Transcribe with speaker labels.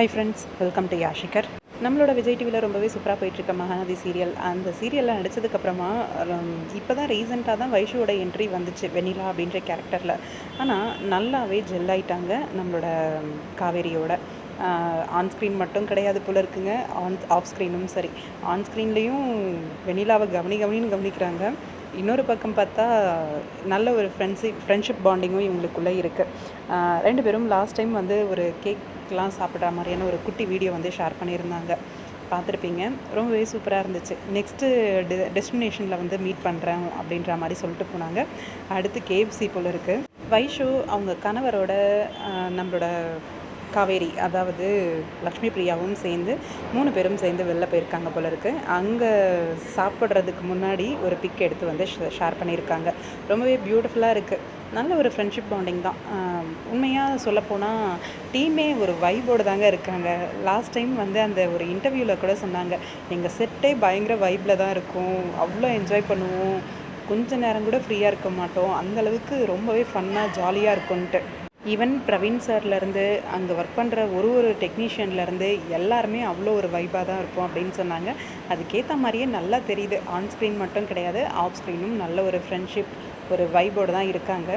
Speaker 1: High friends welcome to யாஷிகர் நம்மளோட விஜய் டிவியில் ரொம்பவே சூப்பராக போயிட்டுருக்க மகாநதி சீரியல் அந்த சீரியலில் நடித்ததுக்கப்புறமா இப்போ தான் ரீசெண்டாக தான் வைஷுவோட என்ட்ரி வந்துச்சு வெண்ணிலா அப்படின்ற கேரக்டரில் ஆனால் நல்லாவே ஜெல் ஆயிட்டாங்க நம்மளோட காவேரியோட. ஆன் ஸ்க்ரீன் மட்டும் கிடையாது போல இருக்குங்க. ஆன் ஆஃப் ஸ்க்ரீனும் சரி. ஆன் ஸ்க்ரீன்லேயும் வெண்ணிலாவை கவனி கவனின்னு கவனிக்கிறாங்க. இன்னொரு பக்கம் பார்த்தா நல்ல ஒரு ஃப்ரெண்ட்ஷிப் ஃப்ரெண்ட்ஷிப் பாண்டிங்கும் இவங்களுக்குள்ளே இருக்குது ரெண்டு பேரும் லாஸ்ட் டைம் வந்து ஒரு கேக்லாம் சாப்பிட்ற மாதிரியான ஒரு குட்டி வீடியோ வந்து ஷேர் பண்ணியிருந்தாங்க. பார்த்துருப்பீங்க. ரொம்பவே சூப்பராக இருந்துச்சு. நெக்ஸ்ட்டு டெ டெஸ்டினேஷனில் வந்து மீட் பண்ணுறேன் அப்படின்ற மாதிரி சொல்லிட்டு போனாங்க. அடுத்து கேஎஃப்சி போல் இருக்குது வைஷு அவங்க கணவரோட நம்மளோட காவேரி அதாவது லக்ஷ்மி பிரியாவும் சேர்ந்து மூணு பேரும் சேர்ந்து வெளில போயிருக்காங்க போல இருக்குது அங்கே சாப்பிட்றதுக்கு முன்னாடி ஒரு பிக் எடுத்து வந்து ஷேர் பண்ணியிருக்காங்க. ரொம்பவே பியூட்டிஃபுல்லாக இருக்குது நல்ல ஒரு ஃப்ரெண்ட்ஷிப் பாண்டிங் தான். உண்மையாக சொல்லப்போனால் டீமே ஒரு வைபோடு தாங்க இருக்காங்க. லாஸ்ட் டைம் வந்து அந்த ஒரு இன்டர்வியூவில் கூட சொன்னாங்க. எங்கள் செட்டே பயங்கர வைப்பில் தான் இருக்கும். அவ்வளோ என்ஜாய் பண்ணுவோம். கொஞ்ச நேரம் கூட ஃப்ரீயாக இருக்க மாட்டோம். அந்தளவுக்கு ரொம்பவே ஃபன்னாக ஜாலியாக இருக்கும்ன்ட்டு. ஈவன் பிரவீன் சார்லேருந்து அங்கே ஒர்க் பண்ணுற ஒரு ஒரு டெக்னீஷியன்லேருந்து எல்லாருமே அவ்வளோ ஒரு வைபாக தான் இருப்போம் அப்படின்னு சொன்னாங்க. அதுக்கேற்ற மாதிரியே நல்லா தெரியுது. ஆன் ஸ்க்ரீன் மட்டும் கிடையாது ஆஃப் ஸ்க்ரீனும் நல்ல ஒரு ஃப்ரெண்ட்ஷிப் ஒரு வைபோடு தான் இருக்காங்க.